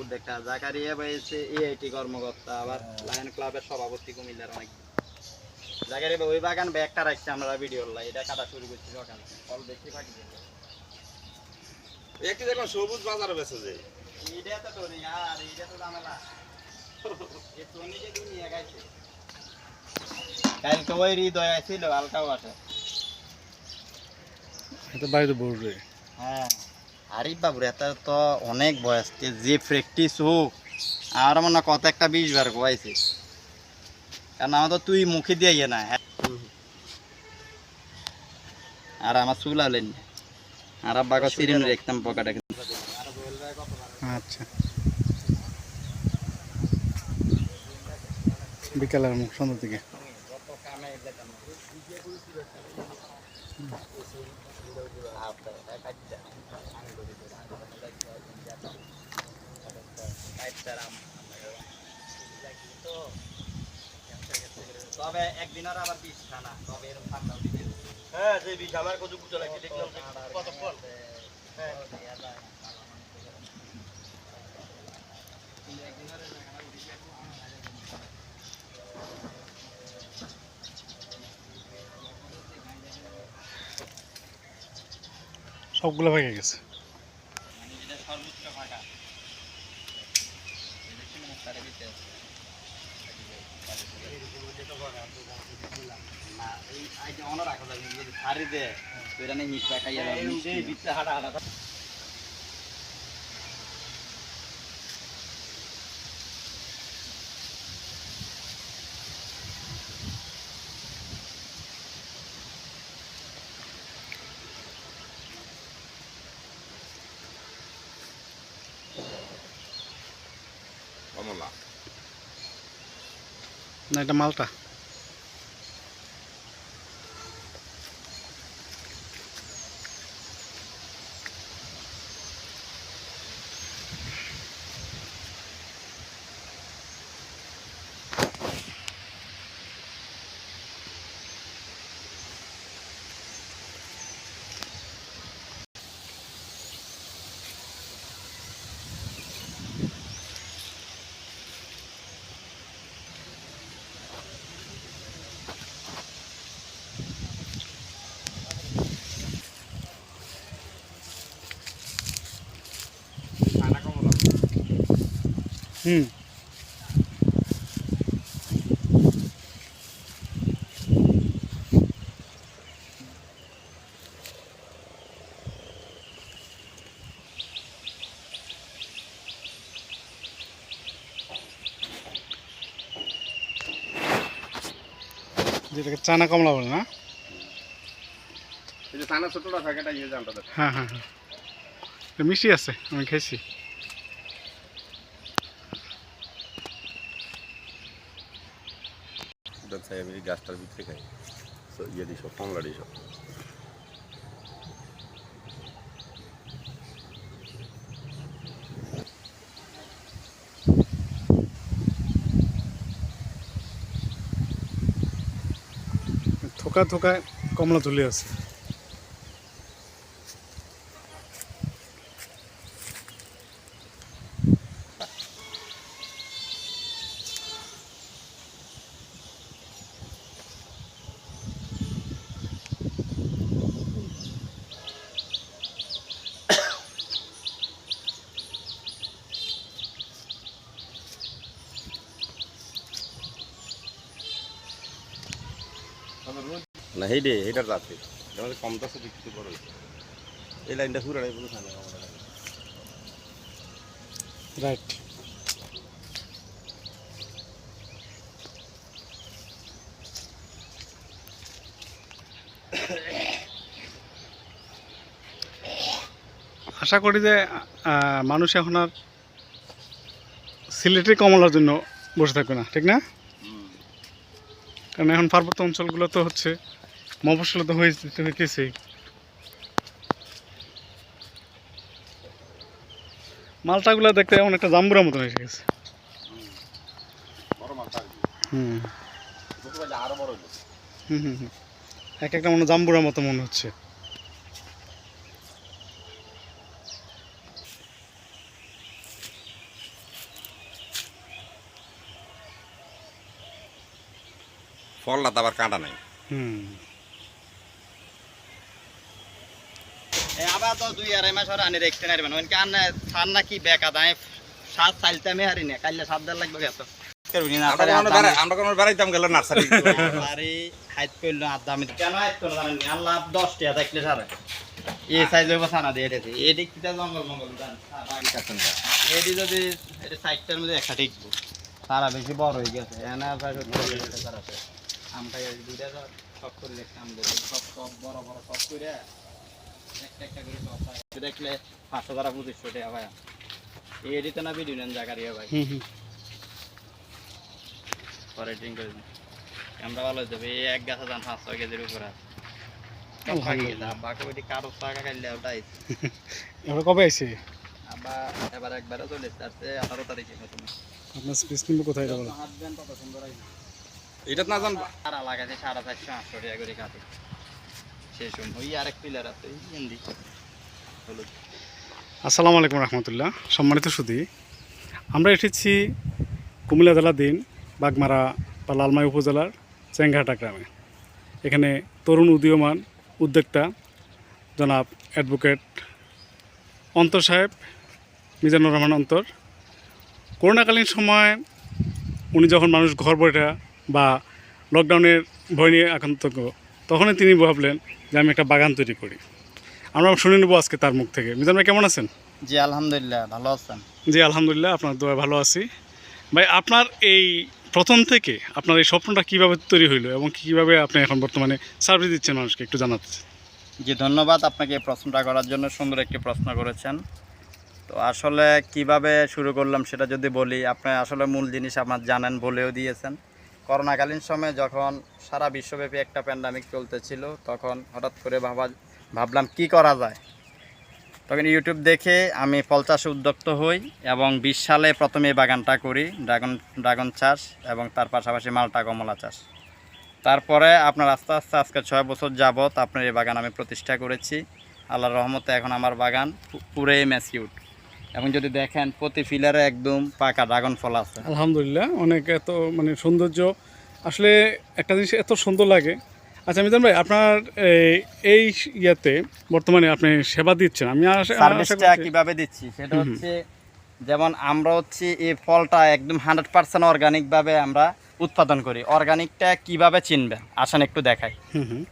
উদ্যোক্তা জাকারিয়া এআইটি কর্মকর্তা আবার লায়ন ক্লাবের সভাপতি কুমিল্লার অনেক। জাকারিয়া ভাই ওই বাগান ব্যাগটা রাখছি আমরা ভিডিও এটা কাটা শুরু করছি সকালে ফল দেখতে পাকি একটি দেখলাম সবুজ বাজারে বেছে যে। এইটা তো টনি আর এইটা তো ঝামেলা। এই টনি যে দুনিয়া গাইছে। কালকে ওই হৃদয় ছিল হালকাও আসে এটা বলবে। হ্যাঁ। আরে বাবুরে এত তো অনেক বয়স। যে প্র্যাকটিস হোক আমার মনে কত একটা বিশ বার গোয়াইছে কারণ আমার তো তুই মুখে দিয়ে ইয়ে না হ্যাঁ। আর আমার চুল আলেন আর আব্বাকে সিরিম দেখতাম পকেটে। আচ্ছা। বিকালের মুখ সন্ধ্যা দিকে তবে একদিন আর আবার বিষ খানা তবে এরকম ঠান্ডা দিতে হ্যাঁ যে বিষ আমার কত গুটো লাগছে দেখলাম কতক্ষণ সবগুলো ভেঙে গেছে সর্বোচ্চ ফাঁকা মুখটারে দিতে না এই আইতে অন রাখা যাবে ছাড়ি দে তো এটা নিয়ে মিটটা খাইয়া যাবে এই বিচ্ছে হাঁটা হাঁটা কমলা। না এটা মালটা ছানা কমলা হুম। যেটাকে চানা কমলা বলে না? ছানা ছোটটা থাকে এটা ইয়ে জানটা হ্যাঁ হ্যাঁ হ্যাঁ। মিষ্টি আছে আমি খাইছি ওটা চাই আমি এই গাছটার ভিতরে খাই। তো ইয়ে দিস কমলা দিস থোকা থোকায় কমলা তুলে আছে না হেইডে হেইটার রাতে। আমাদের কম দাসে বিক্রি বড় এই লাইনটা ঘুরে নাই ছানা রাইট আশা করি যে মানুষ এখন আর সিলেটের কমলার জন্য বসে থাকবে না ঠিক না? কারণ এখন পার্বত্য অঞ্চলগুলো তো হচ্ছে মফসলা তো হইতেছেই মালটাগুলো দেখতে এখন একটা জাম্বুরার মতন এসে গেছে। হুম। হুম হুম এক একটা মনে জাম্বুরার মতো মনে হচ্ছে। ফলটা তো আবার কাঁটা নাই। হুম। আবার তো দুই আড়াই মাস হরে আনি দেখতে নারবেন সার নাকি বেকা দায়। সাত আমি হারি না কাইলে সাত দিন লাগবে গেত আমরা কোনো বেড়াই আমরা কোনো বেড়াইতাম গেলে নার্সারি আরে হাইট করল আধা আমি কেন হাইট করল জানেন নি? আল্লাহ দশ টাকা দেখলে সারে। এই সাইজ হইব সানা দিয়ে এটাতে এটি কিটা জঙ্গল মঙ্গল জান। এটি যদি এটি সাইডটার মধ্যে একটা ঠিকবো সারা বেশি বড় হয়ে গেছে। এনে প্রায় আমটা দুইটা সব করে দেখতে সব সব বড় বড় সব করে দেখলে পাঁচশো টাকা পঁচিশশো টাকা ভাই এটি তো না ভিডিও নেন ভাই। হুম হুম। পরে ড্রিঙ্ক করে দিন। আমরা ভালো হয়ে যাবে। এই এক গাছে দাম পাঁচ ছয় কেজির উপরে আছে। কবে আইছে? আবার একবারে চলে আসছে আঠারো তারিখে আপনার স্পেস কোথায় এটা বলেন? হাত দেন কত সুন্দর আইছে। এটা না জান সারা লাগাতে সাড়ে চারশো আটশো টাকা করে কাটে। আসসালামু আলাইকুম রহমতুল্লাহ। সম্মানিত সুদী আমরা এসেছি কুমিল্লা জেলার দিন বাগমারা বা লালমাই উপজেলার চেঙ্গাহাটা গ্রামে। এখানে তরুণ উদীয়মান উদ্যোক্তা জনাব অ্যাডভোকেট অন্তর সাহেব, মিজানুর রহমান অন্তর। করোনাকালীন সময় উনি যখন মানুষ ঘর বৈঠা বা লকডাউনের ভয় নিয়ে আক্রান্ত, তখনই তিনি ভাবলেন যে আমি একটা বাগান তৈরি করি। আমরা শুনে নেব আজকে তার মুখ থেকে। মিজান ভাই কেমন আছেন? জি আলহামদুলিল্লাহ ভালো আছেন। জি আলহামদুলিল্লাহ আপনার দোয়া ভালো আছি। ভাই আপনার এই প্রথম থেকে আপনার এই স্বপ্নটা কীভাবে তৈরি হইল এবং কীভাবে আপনি এখন বর্তমানে সার্ভিস দিচ্ছেন মানুষকে একটু জানাতে জি ধন্যবাদ আপনাকে এই প্রশ্নটা করার জন্য। সুন্দর একটি প্রশ্ন করেছেন। তো আসলে কীভাবে শুরু করলাম সেটা যদি বলি আপনি আসলে মূল জিনিস আমার জানেন বলেও দিয়েছেন। করোনাকালীন সময়ে যখন সারা বিশ্বব্যাপী একটা প্যান্ডামিক চলতেছিল, তখন হঠাৎ করে ভাবা, ভাবলাম কি করা যায়? তখন ইউটিউব দেখে আমি ফল চাষে উদ্যক্ত হই এবং বিশ সালে প্রথমে বাগানটা করি, ড্রাগন ড্রাগন চাষ এবং তার পাশাপাশি মালটা কমলা চাষ। তারপরে আপনার আস্তে আস্তে আজকে ছয় বছর যাবত আপনার এই বাগান আমি প্রতিষ্ঠা করেছি। আল্লাহর রহমতে এখন আমার বাগান পুরোই ম্যাসিউড এবং যদি দেখেন প্রতি ফিলারে একদম পাকা ড্রাগন ফল আছে। আলহামদুলিল্লাহ অনেক এত মানে সৌন্দর্য। আসলে একটা জিনিস এত সুন্দর লাগে। আচ্ছা মিজান ভাই আপনার এই- ইয়াতে বর্তমানে আপনি সেবা দিচ্ছেন। আমি সার্ভিসটা কীভাবে দিচ্ছি? সেটা। হচ্ছে যেমন আমরা হচ্ছে এই ফলটা একদম হান্ড্রেড পার্সেন্ট অর্গানিকভাবে আমরা উৎপাদন করি। অর্গানিকটা কীভাবে চিনবেন? আসেন একটু দেখাই। হুম হুম।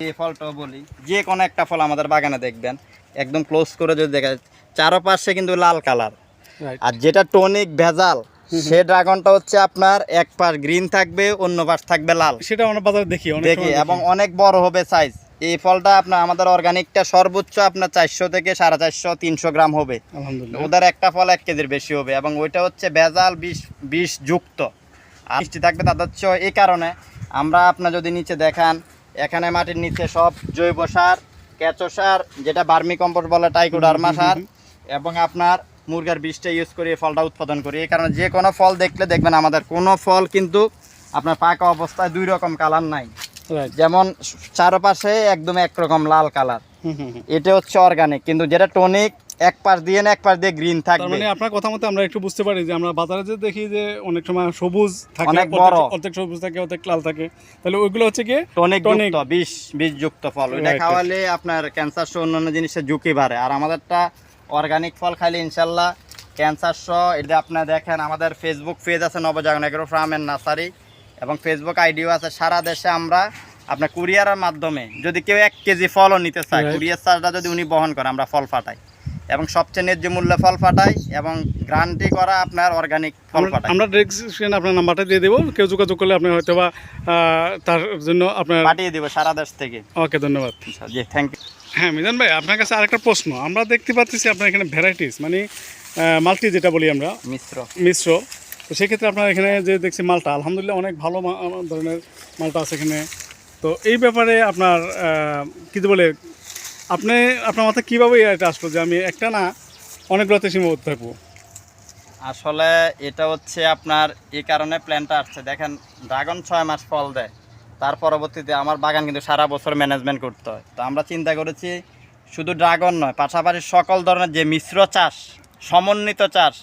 এই ফলটাও বলি যে কোনো একটা ফল আমাদের বাগানে দেখবেন। একদম ক্লোজ করে যদি দেখা যায়, চারপাশে কিন্তু লাল কালার। আর যেটা টনিক ভেজাল সে ড্রাগনটা হচ্ছে আপনার এক পাশ গ্রিন থাকবে অন্য পাশ থাকবে লাল। সেটা আমরা বাজারে দেখি অনেক দেখি এবং অনেক বড় হবে সাইজ এই ফলটা আপনার আমাদের অর্গানিকটা সর্বোচ্চ আপনার চারশো থেকে সাড়ে চারশো তিনশো গ্রাম হবে। ওদের একটা ফল এক কেজির বেশি হবে এবং ওইটা হচ্ছে ভেজাল বিষ বিষ যুক্ত। আর মিষ্টি থাকবে তাদের হচ্ছে এই কারণে। আমরা আপনার যদি নিচে দেখান এখানে মাটির নিচে সব জৈব সার কেঁচো সার যেটা বার্মি কম্পোস্ট বলে টাইকোডার্মা সার এবং আপনার মুরগার বিষটা ইউজ করে এই ফলটা উৎপাদন করি। এই কারণে যে কোনো ফল দেখলে দেখবেন আমাদের কোনো ফল কিন্তু আপনার পাকা অবস্থায় দুই রকম কালার নাই। যেমন চারপাশে একদম একরকম লাল কালার। এটা হচ্ছে অর্গানিক কিন্তু যেটা টনিক এক পাশ দিয়ে না এক পাশ দিয়ে গ্রিন থাকবে। মানে আপনার কথা মতো আমরা একটু বুঝতে পারি যে আমরা বাজারে যে দেখি যে অনেক সময় সবুজ থাকে অনেক বড়। অর্ধেক সবুজ থাকে অর্ধেক লাল থাকে। তাহলে ওইগুলো হচ্ছে কি টনিক টনিক। যুক্ত বিষ বিষ যুক্ত ফল। ওইটা খাওয়ালে আপনার ক্যান্সার সহ অন্যান্য জিনিসের ঝুঁকি বাড়ে। আর আমাদেরটা অর্গানিক ফল খাইলে ইনশাল্লাহ ক্যান্সার সহ এটা আপনার দেখেন আমাদের ফেসবুক পেজ আছে Nabajagaran agro farm and nursery এবং ফেসবুক আইডিও আছে। সারা দেশে আমরা আপনার কুরিয়ারের মাধ্যমে যদি কেউ এক কেজি ফলও নিতে চায় কুরিয়ার চার্জটা যদি উনি বহন করে আমরা ফল ফাটাই এবং সবচেয়ে ন্যায্য মূল্যে ফল ফাটাই এবং গ্রান্টি করা আপনার অর্গানিক ফল পাঠাই। আমরা ডিসক্রিপশনে আপনার নাম্বারটা দিয়ে দেবো। কেউ যোগাযোগ করলে আপনি হয়তো বা তার জন্য আপনার পাঠিয়ে দিব সারা দেশ থেকে। ওকে ধন্যবাদ। জি থ্যাংক ইউ হ্যাঁ মিজান ভাই আপনার কাছে আরেকটা প্রশ্ন। আমরা দেখতে পাচ্ছি আপনার এখানে ভ্যারাইটিস মানে মাল্টি যেটা বলি আমরা। মিশ্র। মিশ্র। তো সেক্ষেত্রে আপনার এখানে যে দেখছি মালটা আলহামদুলিল্লাহ অনেক ভালো ধরনের মালটা আছে এখানে। তো এই ব্যাপারে আপনার কী বলে আপনি আপনার মাথায় কীভাবে এটা আসলো যে আমি একটা না অনেকগুলোতে সীমাবদ্ধ থাকব আসলে এটা হচ্ছে আপনার এই কারণে প্ল্যানটা আসছে। দেখেন ড্রাগন ছয় মাস ফল দেয়। তার পরবর্তীতে আমার বাগান কিন্তু সারা বছর ম্যানেজমেন্ট করতে হয়। তো আমরা চিন্তা করেছি, শুধু ড্রাগন নয়, পাশাপাশি সকল ধরনের যে মিশ্র চাষ, সমন্বিত চাষ,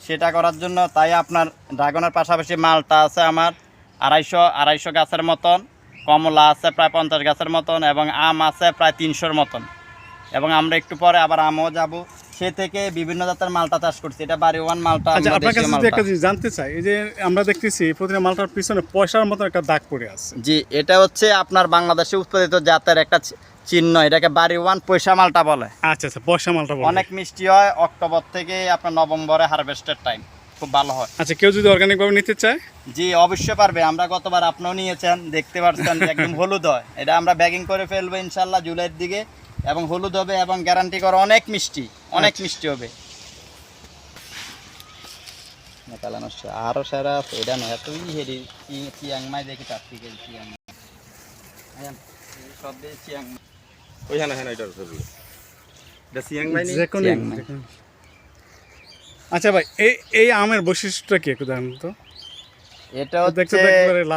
সেটা করার জন্য তাই আপনার ড্রাগনের পাশাপাশি মালটা আছে আমার আড়াইশো আড়াইশো গাছের মতন, কমলা আছে প্রায় পঞ্চাশ গাছের মতন এবং আম আছে প্রায় তিনশোর মতন। এবং আমরা একটু পরে আবার আমও যাব। সে থেকে বিভিন্ন জাতের মালটা চাষ করছি। এটা বাড়ি ওয়ান মালটা আচ্ছা আপনার কাছে যদি একটা জিনিস জানতে চাই এই যে আমরা দেখতেছি প্রতিটা মালটার পিছনে পয়সার মতো একটা দাগ পড়ে আছে। জি এটা হচ্ছে আপনার বাংলাদেশে উৎপাদিত জাতের একটা চিহ্ন এটাকে বাড়ি ওয়ান পয়সা মালটা বলে। আচ্ছা আচ্ছা পয়সা মালটা বলে। অনেক মিষ্টি হয় অক্টোবর থেকে আপনার নভেম্বরে হারভেস্টের টাইম খুব ভালো হয়। আচ্ছা কেউ যদি অর্গানিক ভাবে নিতে চায়? জি অবশ্যই পারবে। আমরা গতবার আপনিও নিয়েছেন দেখতে পাচ্ছেন যে একদম হলুদ হয়। এটা আমরা ব্যাগিং করে ফেলব ইনশাল্লাহ জুলাইয়ের দিকে। এবং হলুদ হবে এবং গ্যারান্টি করে অনেক মিষ্টি অনেক মিষ্টি হবে। আরও সারা এটা নয় তুই হেরি চিয়াংমাই দেখি তার থেকে চিয়াংমাই সব দিয়ে চিয়াংমাই ওইখানে হ্যাঁ এটা। যে কোনো- আচ্ছা ভাই এই এই আমের বৈশিষ্ট্যটা কি একটু জানেন তো? এটা হচ্ছে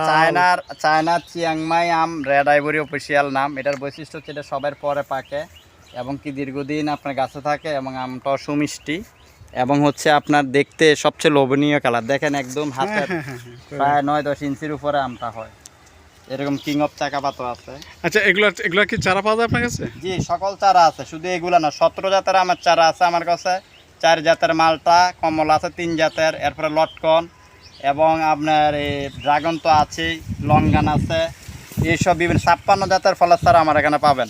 চায়নার চায়নার চিয়াংমাই আম রেড আইভরি অফিসিয়াল নাম। এটার বৈশিষ্ট্য হচ্ছে এটা সবের পরে পাকে এবং কি দীর্ঘদিন আপনার গাছে থাকে এবং আমটাও সুমিষ্টি এবং হচ্ছে আপনার দেখতে সবচেয়ে লোভনীয় কালার। দেখেন একদম হ্যাঁ হ্যাঁ হ্যাঁ প্রায় নয় দশ ইঞ্চির উপরে আমটা হয়। এরকম কিং অফ চাকা পাতো আছে। আচ্ছা এগুলো এগুলো কি চারা পাওয়া যায় আপনার কাছে? জি সকল চারা আছে শুধু এগুলা না সতেরো জাতের আমার চারা আছে আমার কাছে। চার জাতের মালটা কমলা আছে তিন জাতের এরপরে লটকন এবং আপনার এই ড্রাগন তো আছেই লঙ্গান আছে। এইসব বিভিন্ন ছাপ্পান্ন জাতের ফলের চারা আমার এখানে পাবেন।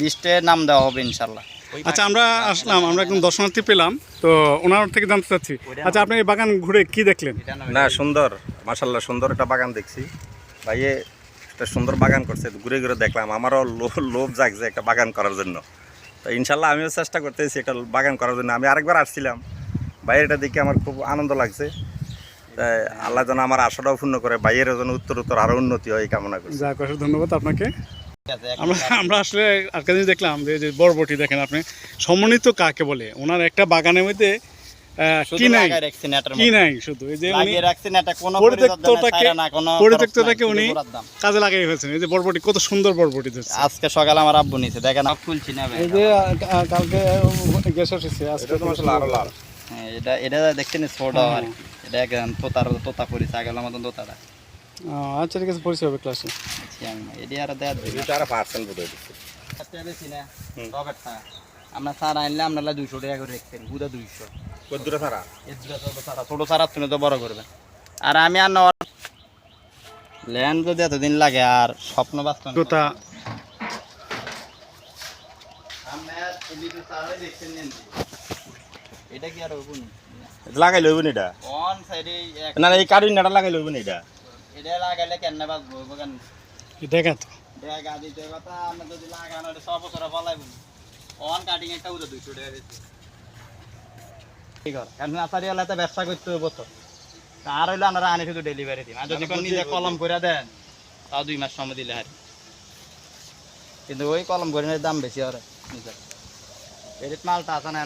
লিস্টে নাম দেওয়া হবে ইনশাল্লাহ। আচ্ছা আমরা আসলাম আমরা একদম দর্শনার্থী পেলাম। তো ওনার থেকে জানতে চাচ্ছি আচ্ছা আপনি এই বাগান ঘুরে কি দেখলেন? না সুন্দর। মাশাল্লাহ সুন্দর একটা বাগান দেখছি। ভাইয়ে একটা সুন্দর বাগান করছে ঘুরে ঘুরে দেখলাম। আমারও লোভ জাগছে একটা বাগান করার জন্য। তো ইনশাল্লাহ আমিও চেষ্টা করতেছি একটা বাগান করার জন্য। আমি আরেকবার আসছিলাম। ভাইয়ের এটা দেখে আমার খুব আনন্দ লাগছে। আল্লাহ যেন আমার আশাটাও পূর্ণ করে ভাইয়ের যেন উত্তর উত্তর আরও উন্নতি হয় এই কামনা করছি। যা কষ্ট ধন্যবাদ আপনাকে। আমরা আমরা আসলে আজকে জিনিস দেখলাম যে যে বরবটি দেখেন আপনি সম্মানিত কাকে বলে? ওনার একটা বাগানের মধ্যে কি নাই? লাগায় রাখছি নেটের কি নাই শুধু? এই যে উনি পরিত্যক্তটাকে- পরিত্যক্তটাকে। কাজে লাগিয়ে ফেলছেন। এই যে বরবটি কত সুন্দর বরবটি আজকে সকালে আমার আব্বু নিছে দেখেন না এই যে কালকে গ্যাস এসেছে আজকে এটা তো মাশাল্লাহ আরও লাল। হ্যাঁ, এটা এটা দেখছেন ছোট আর কি। এটা একদম তোতার তোতা পরিছে আগের মতন তোতাটা। আচ্ছা ঠিক আছে পরিচয় হবে ক্লাসে এটি আর দেয়া দিবি আর পার্সেন্ট বোধ দিচ্ছে। সবচেয়ে বেশি না হুম। আমরা সার আনলে আমরা দুইশো টাকা করে রাখতেন গুদা দুইশো। দুটা ছোট সারা ছোট সারা তুমি তো বড় করবে। আর আমি আর নেওয়ার ল্যান্ড যদি এতদিন লাগে আর স্বপ্ন বাস্তব তোতা। এটা কি আর লাগাই লইব নি এটা? না এই কারিন নাটা লাগাই লইব নি এটা? এটা লাগাইলে কেন বাঁচবো কেন? দেখা তো। দেখা দিতে কথা আমরা যদি লাগানো এটা সব বছর ফলাইব। অন কাটিং একটা উদে দুইশো টাকা দিচ্ছে ঠিক আছে কারণ হলে ব্যবসা করতে হবে তো। আর হইলে আমরা আনি শুধু ডেলিভারি দিই আর যদি নিজে কলম করে দেন তাও দুই মাস সময় দিলে হারি। কিন্তু ওই কলম করে দাম বেশি হয় নিজের এডিট মালটা আছে না